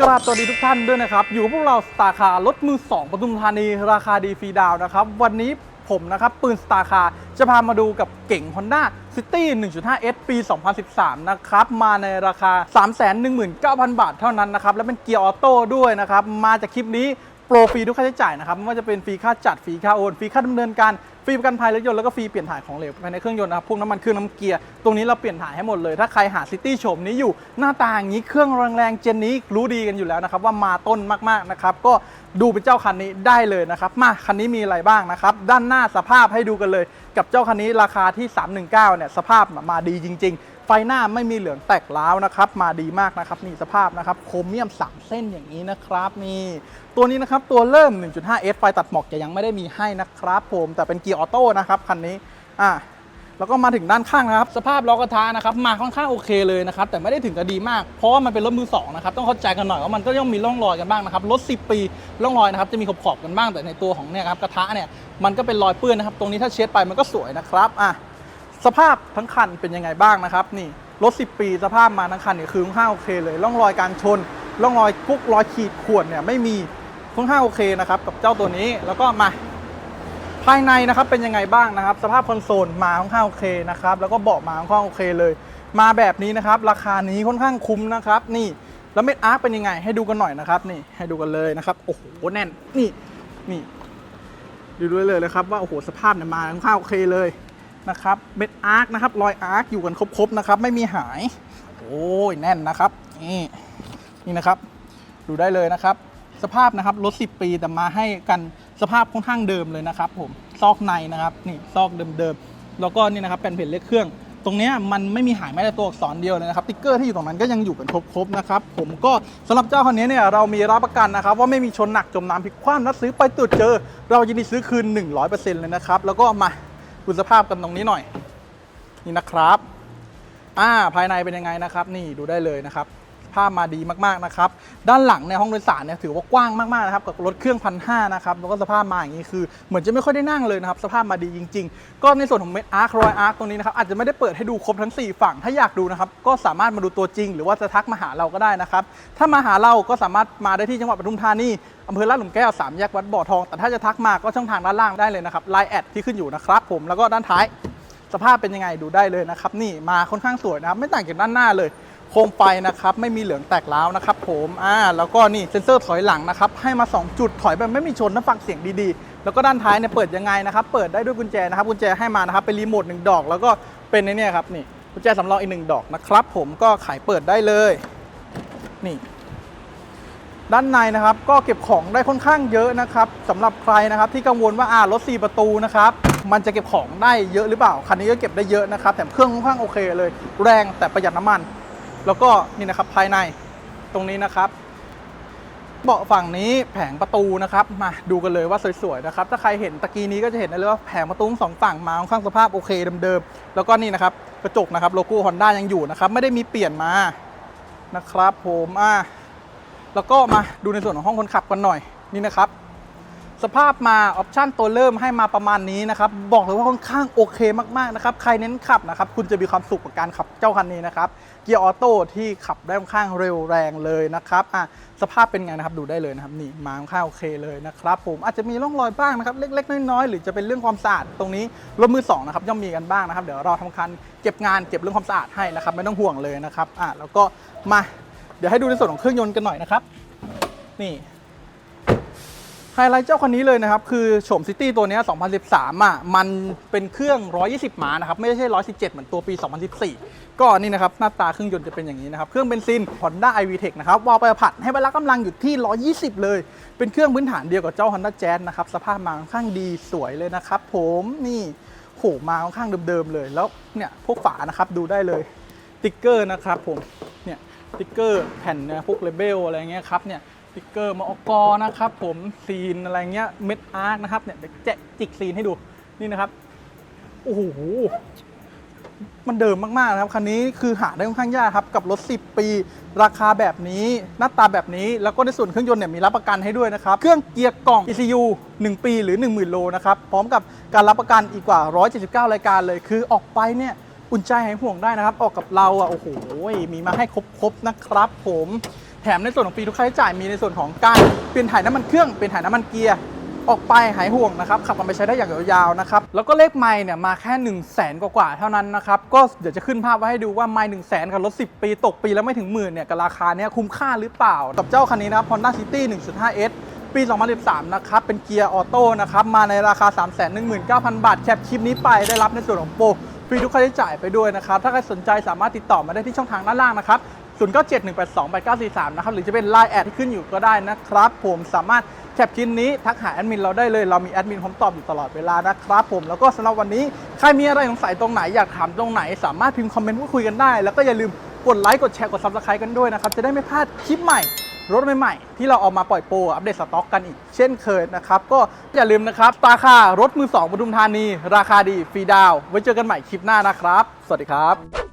กราบสวัสดีทุกท่านด้วยนะครับ อยู่กับพวกเราสตาร์คารถมือ 2ปทุมธานี ราคาดีฟรีดาวน์นะครับ วันนี้ผมนะครับปืนสตาร์คาจะพามาดูกับเก่ง Honda City 1.5S ปี 2013 นะครับ มาในราคา 319,000 บาทเท่านั้นนะครับ และเป็นเกียร์ออโต้ด้วยนะครับ มาจากคลิปนี้โปรฟรีทุกค่าใช้จ่ายนะครับ ไม่ว่าจะเป็นฟรีค่าจัดฟรีค่าโอนฟรีค่าดำเนินการ ฟรีประกันภัยรถยนต์แล้วก็ฟรีเปลี่ยนถ่ายของเหลวภายในเครื่องยนต์นะครับพวกน้ำมันเครื่องน้ำเกียร์ตรงนี้เราเปลี่ยนถ่ายให้หมดเลยถ้าใครหาซิตี้โฉมนี้อยู่หน้าตาอย่างนี้เครื่องแรงๆเจนนี้รู้ดีกันอยู่แล้วนะครับว่ามาต้นมากๆนะครับก็ดูเป็นเจ้าคันนี้ได้เลยนะครับมาคันนี้มีอะไรบ้างนะครับด้านหน้าสภาพให้ดูกันเลย กับเจ้าคันนี้ราคาที่ 319เนี่ยสภาพมาดีจริง ๆ ฟหน้าไม่มีเหลืองแตกร้าวนะครับ มาดีมากนะครับนี่สภาพนะครับโครเมียม 3 เส้นอย่างนี้นะครับนี่ตัวนี้นะครับตัวเริ่ม 1.5S ไฟตัดหมอกจะยังไม่ได้มีให้นะครับผมแต่เป็นเกียร์ออโต้นะครับคันนี้อ่าแล้วก็มาถึงด้านข้างนะครับ สภาพล้อกระทะนะครับมาค่อนข้างโอเคเลยนะครับแต่ไม่ได้ถึงกับดีมาก เพราะว่ามันเป็นรถมือสองนะครับต้องเข้าใจกันหน่อยว่ามันก็ย่อมมีร่องรอยกันบ้างนะครับรถ 10 ปีร่องรอยนะครับจะมีขอบๆกันบ้างแต่ในตัวของเนี่ยครับกระทะเนี่ยมันก็เป็นรอยเปื้อนนะครับตรงนี้ถ้าเช็ดไปมันก็สวยนะครับอะ สภาพทั้งคันเป็นยังไงบ้างนะครับนี่รถ 10 ปีสภาพมาทั้งคันเนี่ยคือค่อนข้างโอเคเลยร่องรอยการชนร่องรอยกุ๊กรอยขีดข่วนเนี่ยไม่มีค่อนข้างโอเคนะครับกับเจ้าตัวนี้แล้วก็มา ภายในนะครับเป็นยังไงบ้างนะครับ สภาพคอนโซลมาค่อนข้างโอเคนะครับแล้วก็เบาะมาค่อนข้างโอเคเลย มาแบบนี้นะครับ ราคานี้ค่อนข้างคุ้มนะครับนี่แล้วเม็ดอาร์คเป็นยังไงให้ดูกันหน่อยนะครับนี่ให้ดูกันเลยนะครับโอ้โหแน่นนี่นี่ดูด้วยเลยนะครับว่าโอ้โหสภาพเนี่ยมาค่อนข้างโอเคเลย นะครับเม็ดอาร์คนะครับรอยอาร์คอยู่กันครบๆนะครับไม่มีหาย โอ้ยแน่นนะครับนี่นี่นะครับดูได้เลยนะครับ สภาพนะครับรถ 10 ปีแต่มาให้กันสภาพค่อนข้างเดิมเลยนะครับผมซอกในนะครับนี่ซอกเดิมๆแล้วก็นี่นะครับแผ่นเพจเลขเครื่อง ตรงนี้มันไม่มีหายแม้แต่ตัวอักษรเดียวเลยนะครับติ๊กเกอร์ที่อยู่ตรงนั้นก็ยังอยู่กันครบๆนะครับผมก็สำหรับเจ้าคันนี้เนี่ยเรามีรับประกันนะครับ ว่าไม่มีชนหนักจมน้ำพลิกคว่ำนัดซื้อไปตรวจเจอ เรายินดีซื้อคืน 100%เลยนะครับแล้วก็มา ดูสภาพกันตรงนี้หน่อย นี่นะครับ อ่าภายในเป็นยังไงนะครับ นี่ดูได้เลยนะครับ ภาพมาดีมากๆนะครับ ด้านหลังในห้องโดยสารเนี่ยถือว่ากว้างมากๆนะครับกับรถเครื่องพันห้านะครับแล้วก็สภาพมาอย่างนี้คือเหมือนจะไม่ค่อยได้นั่งเลยนะครับสภาพมาดีจริง ๆ ก็ในส่วนของเม็ดอาร์ครอยอาร์คตรงนี้นะครับอาจจะไม่ได้เปิดให้ดูครบทั้ง 4 ฝั่งถ้าอยากดูนะครับก็สามารถมาดูตัวจริง หรือว่าจะทักมาหาเราก็ได้นะครับถ้ามาหาเราก็สามารถมาได้ที่จังหวัดปทุมธานีอำเภอลาดหลุมแก้วสามแยกวัดบ่อทองแต่ถ้าจะทักมาก็ช่องทางด้านล่างได้เลยนะครับไลน์แอดที่ขึ้นอยู่นะครับผมแล้วก็ด้านท้ายสภาพเป็นยังไงดูได้เลยนะครับ นี่มาค่อนข้างสวยนะครับ ไม่ต่างจากด้านหน้าเลย โคมไฟนะครับไม่มีเหลืองแตกร้าวนะครับผมอ่าแล้วก็นี่เซ็นเซอร์ถอยหลังนะครับให้มา 2 จุดถอยแบบไม่มีชนนะฟังเสียงดีๆ แล้วก็ด้านท้ายเนี่ยเปิดยังไงนะครับเปิดได้ด้วยกุญแจนะครับกุญแจให้มานะครับเป็นรีโมทหนึ่งดอก แล้วก็เป็นในนี่ครับนี่กุญแจสำรองอีกหนึ่งดอกนะครับผมก็ไขเปิดได้เลยนี่ด้านในนะครับก็เก็บของได้ค่อนข้างเยอะนะครับสำหรับใครนะครับที่กังวลว่าอ่ารถ 4 ประตูนะครับมันจะเก็บของได้เยอะหรือเปล่าคันนี้ก็เก็บได้เยอะนะครับแถมเครื่องค่อนข้างโอเคเลย แรงแต่ประหยัดน้ำมัน แล้วก็นี่นะครับภายในตรงนี้นะครับ เบาะฝั่งนี้แผงประตูนะครับ มาดูกันเลยว่าสวยๆนะครับ ถ้าใครเห็นตะกี้นี้ก็จะเห็นได้เลยว่าแผงประตูสองฝั่งมาค่อนข้างสภาพโอเคเดิมๆแล้วก็นี่นะครับกระจกนะครับโลโก้ฮอนด้ายังอยู่นะครับ ไม่ได้มีเปลี่ยนมานะครับ ผมอะแล้วก็มาดูในส่วนของห้องคนขับกันหน่อยนี่นะครับ สภาพมาออปชั่นตัวเริ่มให้มาประมาณนี้นะครับบอกเลยว่าค่อนข้างโอเคมากๆนะครับใครเน้นขับนะครับคุณจะมีความสุขกับการขับเจ้าคันนี้นะครับเกียร์ออโต้ที่ขับได้ค่อนข้างเร็วแรงเลยนะครับอะสภาพเป็นไงนะครับดูได้เลยนะครับนี่มาค่อนข้างโอเคเลยนะครับผมอาจจะมีร่องรอยบ้างนะครับเล็ก ๆ น้อยๆหรือจะเป็นเรื่องความสะอาดตรงนี้รถมือสองนะครับย่อมมีกันบ้างนะครับเดี๋ยวเราทำการเก็บงานเก็บเรื่องความสะอาดให้นะครับไม่ต้องห่วงเลยนะครับอะแล้วก็มาเดี๋ยวให้ดูในส่วนของเครื่องยนต์กันหน่อยนะครับนี่ ไฮไลท์เจ้าคันนี้เลยนะครับ คือโฉมซิตี้ตัวนี้ 2013 อะ มันเป็นเครื่อง 120 ม้านะครับ ไม่ใช่ 117 เหมือนตัวปี 2014 ก็นี่นะครับ หน้าตาเครื่องยนต์จะเป็นอย่างนี้นะครับ เครื่องเบนซิน Honda iVTEC นะครับวาล์วไปผัดให้พละกำลังอยู่ที่ 120 เลย เป็นเครื่องพื้นฐานเดียวกับเจ้า Honda Jazz นะครับ สภาพมาค่อนข้างดีสวยเลยนะครับผมนี่โหมาค่อนข้างเดิมๆเลย แล้วเนี่ยพวกฝานะครับดูได้เลยติ๊กเกอร์นะครับผมเนี่ยติ๊กเกอร์แผ่นนี่ยพวกเลเบลอะไรเงี้ยครับเนี่ย ติ๊กเกอร์มอกอนะครับผมซีนอะไรเงี้ยเม็ดอาร์คนะครับเนี่ยเดี๋ยวแจะจิกซีนให้ดูนี่นะครับโอ้โหมันเดิมมากๆนะครับคันนี้คือหาได้ค่อนข้างยากครับกับรถ 10 ปี ราคาแบบนี้หน้าตาแบบนี้แล้วก็ในส่วนเครื่องยนต์เนี่ยมีรับประกันให้ด้วยนะครับ เครื่องเกียร์กล่อง ECU 1 ปีหรือ 10,000 โลนะครับ พร้อมกับการรับประกันอีกกว่า 179 รายการเลย คือออกไปเนี่ยอุ่นใจหายห่วงได้นะครับ ออกกับเราอะโอ้โหมีมาให้ครบๆนะครับผม แถมในส่วนของฟรีทุกค่าใช้จ่ายมีในส่วนของการเปลี่ยนถ่ายน้ำมันเครื่องเปลี่ยนถ่ายน้ำมันเกียร์ออกไปหายห่วงนะครับขับมันไปใช้ได้อย่างยาวๆนะครับแล้วก็เลขไมล์เนี่ยมาแค่1 0 0 0 0แสนกว่าๆเท่านั้นนะครับก็เดี๋ยวจะขึ้นภาพไว้ให้ดูว่าไมล์1 0 0 0 0แสนกับรถ 10 ปีตกปีแล้วไม่ถึงหมื่นเนี่ยกับราคาเนี้ยคุ้มค่าหรือเปล่ากับเจ้าคันนี้นะครับ Honda City 1.5S ปี 2013 นะครับ เป็นเกียร์ออโต้นะครับ มาในราคา 319,000 บาท แคปคลิปนี้ไปได้รับในส่วนของโปรฟรีทุกค่าใช้จ่ายไปด้วยนะครับ ถ้าใครสนใจสามารถติดต่อมาได้ที่ช่องทางด้านล่างนะครับ 0971828943 นะครับ หรือจะเป็น Line แอดที่ขึ้นอยู่ก็ได้นะครับ ผมสามารถแคปคลิปนี้ทักหาแอดมินเราได้เลย เรามีแอดมินพร้อมตอบอยู่ตลอดเวลานะครับผมแล้วก็สำหรับวันนี้ ใครมีอะไรสงสัยตรงไหนอยากถามตรงไหน สามารถพิมพ์คอมเมนต์พูดคุยกันได้ แล้วก็อย่าลืมกดไลค์กดแชร์กด Subscribe กันด้วยนะครับจะได้ไม่พลาดคลิปใหม่รถใหม่ๆ ที่เราเอามาปล่อยโปรอัปเดตสต็อกกันอีก เช่นเคยนะครับ ก็อย่าลืมนะครับราคารถมือสองปทุมธานี ราคาดีฟรีดาว ไว้เจอกันใหม่คลิปหน้านะครับ สวัสดีครับ